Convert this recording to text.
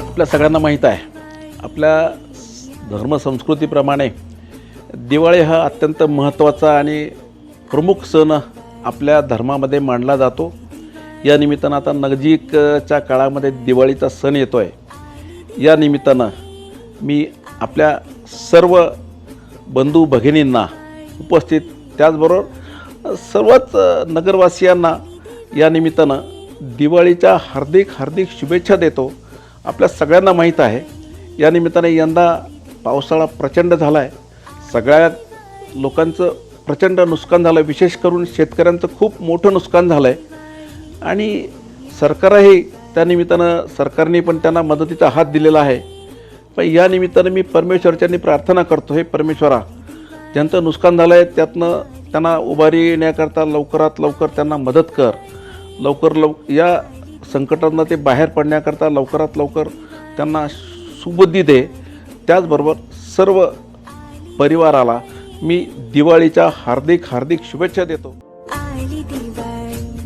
आपल्या सगळ्यांना माहीत आहे आपल्या धर्मसंस्कृतीप्रमाणे दिवाळी हा अत्यंत महत्त्वाचा आणि प्रमुख सण आपल्या धर्मामध्ये मानला जातो. या निमित्तानं आता नजीकच्या काळामध्ये दिवाळीचा सण येतो आहे या निमित्तानं मी आपल्या सर्व बंधू भगिनींना उपस्थित त्याचबरोबर सर्वच नगरवासियांना या निमित्तानं दिवाळीच्या हार्दिक हार्दिक शुभेच्छा देतो. आपल्या सगळ्यांना माहीत आहे या निमित्ताने यंदा पावसाळा प्रचंड झाला आहे सगळ्या लोकांचं प्रचंड नुकसान झालं आहे विशेष करून शेतकऱ्यांचं खूप मोठं नुकसान झालं आहे आणि सरकारही त्या निमित्तानं सरकारने पण त्यांना मदतीचा हात दिलेला आहे. पण या निमित्तानं मी परमेश्वरच्यांनी प्रार्थना करतो हे परमेश्वरा ज्यांचं नुकसान झालं आहे त्यातनं त्यांना उभारी येण्याकरता लवकरात लवकर त्यांना मदत कर. लवकर लव या संकटांना ते बाहेर पडण्याकरता लवकरात लवकर त्यांना सुबुद्धी दे. त्याचबरोबर सर्व परिवाराला मी दिवाळीच्या हार्दिक हार्दिक शुभेच्छा देतो. आली दिवाळी.